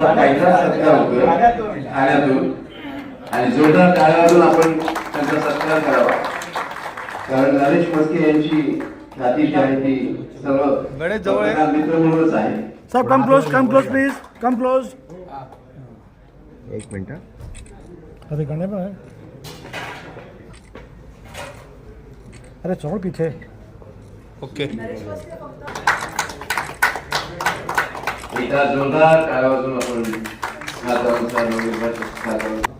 काहीचा सत्कार होतो ठाण्यातून आणि जोरदार टाळ्यावरून आपण त्यांचा सत्कार करावा. कारण नरेश मस्के यांची ख्याती जी आहे ती सर्व गणेश जवळ आहे. पत्रकार मित्र म्हणूनच आहे. साहब come close come close please come close एक मिनिट अरे गणे है अरे छोड़ पीछे. ओके एकदा जोरदार टाळ्या वाजून आपण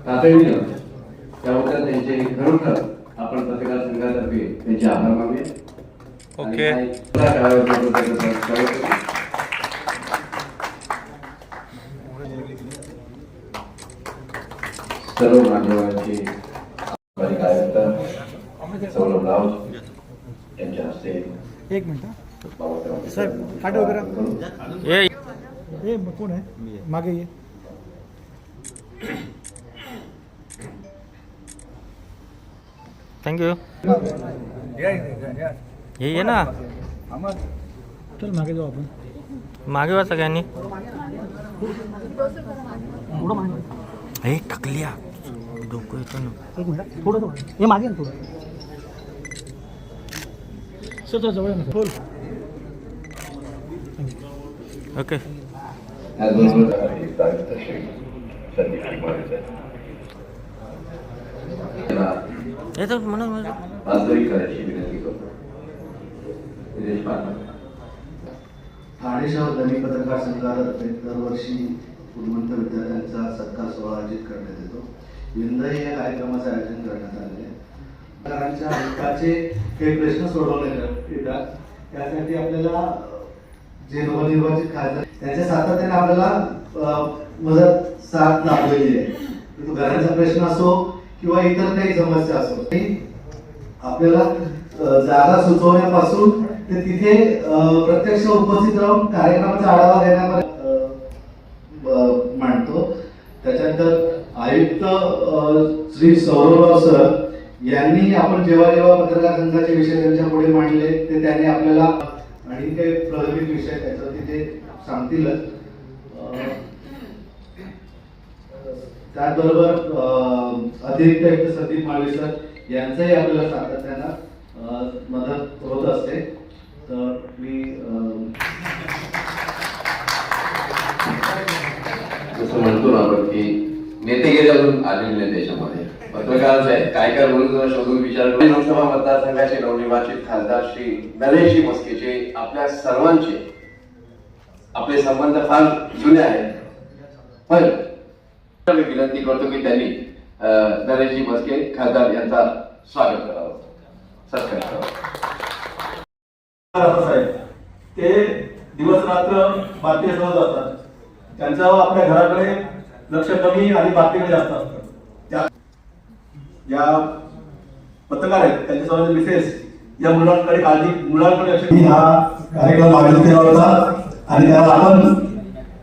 तातडीनं त्याबद्दल त्यांचे खरोखर आपण पत्रकार संघातर्फे त्यांचे आभार आणि ओके. सर्व मान्यवरांचे कार्यकर्ता सौरभ राऊत यांच्या हस्ते एक मिनट हाँ. साहेब काटे वगैरे करून ये ये कौन है मागे ये थँक्यू हे ये ना चल मागे जाऊ आपण मागे वा सगळ्यांनी हे टकल्या डोकं येतं ना एक मिनिट थोडं थोडं हे मागे ना थोडं सर थोडं जवळ बोल ओके वास्तविक करायची विनंती करतो ठाणे शहर दैनिक पत्रकार संघातर्फे दरवर्षी गुणवंत विद्यार्थ्यांचा सत्कार सोहळा आयोजित करण्यात येतो यंदाही या कार्यक्रमाचे आयोजन करण्यात आले आहे पत्रकारांच्या हक्काचे काही प्रश्न सोडवण्यात येतात त्यासाठी आपल्याला जे नवनिर्वाचित खासदार त्यांच्या सातत्याने आपल्याला मदत साथ लाभलेली आहे. तो घरांचा प्रश्न असो किंवा इतर काही समस्या असो ते आपल्याला जागा सुचवण्यापासून ते तिथे प्रत्यक्ष उपस्थित राहून कार्यक्रमाचा आढावा घेण्यामध्ये मांडतो. त्याच्यानंतर आयुक्त श्री सौरभराव सर यांनी आपण जेव्हा जेव्हा पत्रकार संघाचे विषय त्यांच्या पुढे मांडले ते त्यांनी आपल्याला आणि काही प्रलंबित विषय त्याचा तिथे सांगतीलच. त्याचबरोबर अतिरिक्त आयुक्त संदीप माळवे सर यांचंही आपल्याला सातत्यानं मदत होत असते. तर मी जसं म्हणतो ना आपण की नेते अजून आलेले नाही देशामध्ये. पत्रकारच आहे काय काय बोलून जरा शोधून विचार लोकसभा मतदारसंघाचे नवनिर्वाचित खासदार श्री नरेश मस्केचे आपल्या सर्वांचे आपले संबंध फार जुने आहेत. पण मी विनंती करतो की त्यांनी नरेशजी मस्के खासदार यांचा स्वागत करावं. सत्कार करावा. ते दिवस रात्र बातमी सहज असतात त्यांचं आपल्या घराकडे लक्ष कमी आणि बातमीकडे जास्त असतं त्या या पत्रकार आहेत त्यांच्यासमोर मिसेस या मुलांकडे काळजी मुलांकडे लक्ष हा कार्यक्रम आयोजित केला होता. आणि त्याला आपण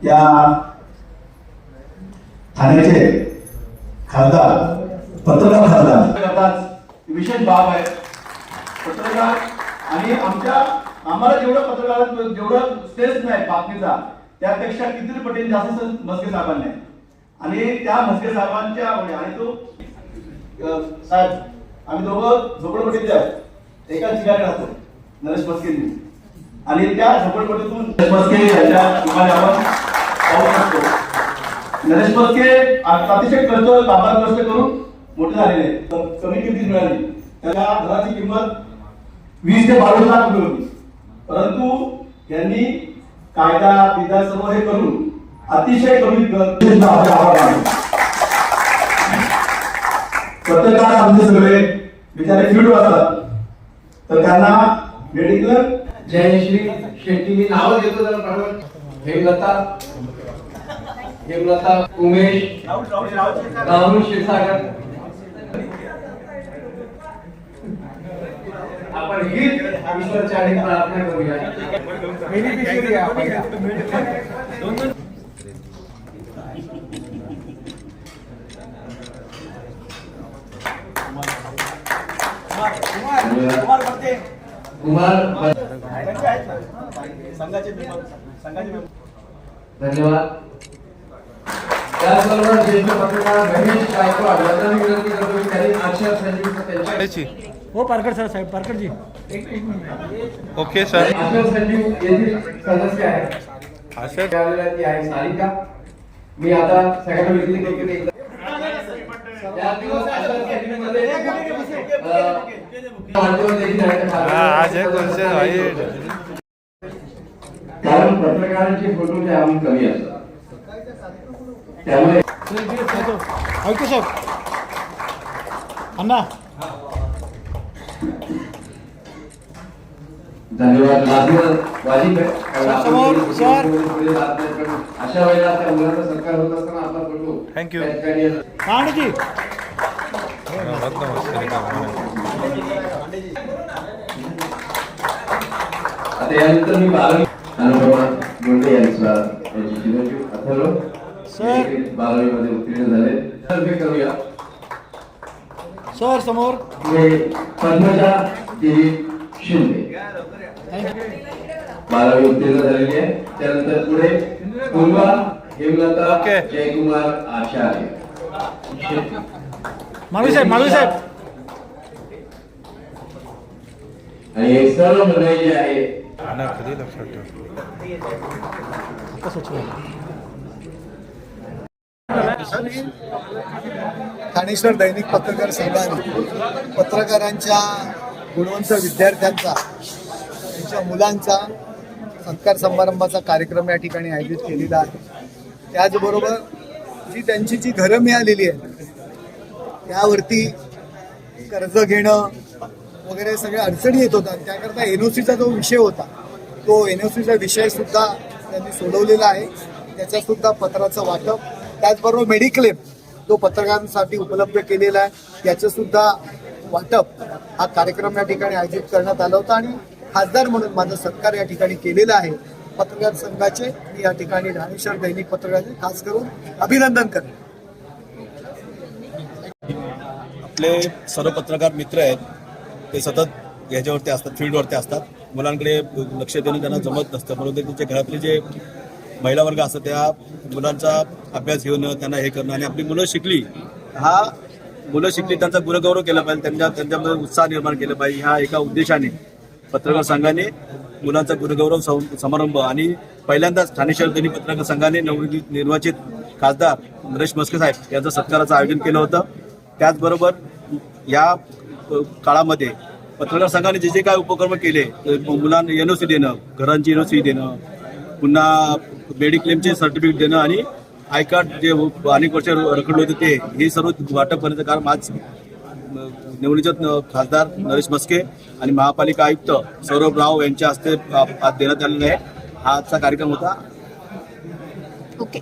या ठाण्याचे खासदार पत्रकार खासदार. विशेष बाब आहे. पत्रकार आणि आमच्या आम्हाला जेवढं पत्रकार जेवढं स्पेस नाही बातमीचा त्यापेक्षा किती पटीने जास्त मस्के साहेबांनी. आहे. आणि त्या मस्के साहेबांच्या आवडी आणि तो साहेब आम्ही दोघं झोपडपट्टीतले आहोत एकाच ठिकाणी राहतो नरेश मस्केंनी आणि त्या झोपडपट्टीतून नरेश मस्के यांच्या ठिकाणी आपण पाहू शकतो. नरेश मस्के अतिशय कष्ट बाबा कष्ट करून मोठे झालेले तर कमी किमतीत मिळाली. त्याच्या घराची किंमत वीस ते बावीस लाख रुपये होती. परंतु यांनी कायदा पिदा सर्व हे करून अतिशय कमी ग- पत्रकार आमचे सगळे बिचारे फिट असतात. तर त्यांना मेडिकल जयश्री शेट्टी मी नाव घेतो जरा पाठवून हेमलता हेमलता उमेश राहुल क्षीरसागर. आपण ही ईश्वर चरणी प्रार्थना करूया. कुमार संघाचे member- संघाचे member. धन्यवाद. त्याचबरोबर ज्येष्ठ पत्रकार रमेश गायकवाड यांना मी विनंती करतो की त्यांनी अक्षर संजीवचं त्यांच्या हो पारकर सर साहेब पारकरजी. एक एक मिनिट ओके सर संजीव येथील सदस्य आहे अशोक आलेल्या ती आहे सारिका. मी आता सगळ्यांना विनंती करतो की एकदा- या दिवस अक्षर संजीवमध्ये, कारण पत्रकारांचे फोटो ते आम्ही कमी असतात त्यामुळे ऐकतो साहेब अण्णा धन्यवाद। लाजवर वाजिब आहे कारण आपण समोर, पुढे- सर. पुढे- पुढे जात नाही, पण अशा वेळेला त्या मुलांचा सत्कार होत असताना आपला फोटो। Thank you. त्या ठिकाणी काणजी आता यानंतर मी बारावी अनुभवा गोंडे यांचा यांची चिरंजीव अथर्व सर. बारावी मध्ये उत्तीर्ण झाले. तर हे करूया. सर समोर. पद्मजा दिलीप शिंदे. बारावी उत्तीर्ण झालेली आहे. त्यानंतर पुढे पूर्वा हेमलता. जयकुमार आचार्य माळवी साहेब माळवी साहेब. आणि हे सर्व मंडळी जी आहे कधी लक्षात ठेव. कसं ठाणेश्वर दैनिक पत्रकार संघाने पत्रकारांच्या गुणवंत विद्यार्थ्यांचा त्यांच्या मुलांचा सत्कार समारंभाचा कार्यक्रम या ठिकाणी आयोजित केलेला आहे. त्याचबरोबर जी त्यांची जी घरं मिळालेली आहेत त्यावरती कर्ज घेणं वगैरे सगळ्या अडचणी येत होत्या. त्याकरता एन ओ सीचा जो विषय होता तो एन ओ सीचा विषय सुद्धा त्यांनी सोडवलेला आहे. त्याच्यासुद्धा पत्राचं वाटप त्याचबरोबर मेडिक्लेम जो पत्रकारांसाठी उपलब्ध केलेला आहे त्याचंसुद्धा वाटप हा कार्यक्रम या ठिकाणी आयोजित करण्यात आला होता आणि खासदार म्हणून माझा सत्कार या ठिकाणी केलेला आहे. पत्रकार संघाचे मी या ठिकाणी राणेश्वर दैनिक पत्रकारांचे खास करून अभिनंदन करेन आपले सर्व पत्रकार मित्र आहेत. ते सतत याच्यावरती असतात फील्डवरती असतात. मुलांकडे लक्ष देणं त्यांना जमत नसतं. म्हणून ते त्यांच्या घरातले जे महिला वर्ग असतात त्या मुलांचा अभ्यास घेऊन त्यांना हे करणं आणि आपली मुलं शिकली हा मुलं शिकली त्यांचा गुणगौरव केला पाहिजे त्यांच्या त्यांच्यामध्ये उत्साह निर्माण केला पाहिजे ह्या एका उद्देशाने पत्रकार संघाने मुलांचा गुणगौरव सं- समारंभ आणि पहिल्यांदाच ठाणेश्वर दैनिक पत्रकार संघाने निर्वाचित खासदार नरेश मस्के साहेब यांचं सत्काराचं आयोजन केलं होतं. त्याचबरोबर या काळामध्ये पत्रकार संघाने जे जे काय उपक्रम केले मुलांना एन ओ सी देणं घरांची एन ओ सी देणं पुन्हा मेडिक्लेमचे सर्टिफिकेट देणं आणि आय कार्ड जे अनेक वर्ष रखडले होते ते हे सर्व वाटप करण्याचं कारण आज अ, निवडणुकीत खासदार नरेश मस्के आणि महापालिका आयुक्त सौरभ राव यांच्या हस्ते देण्यात आलेलं आहे. हा आजचा कार्यक्रम होता. ओके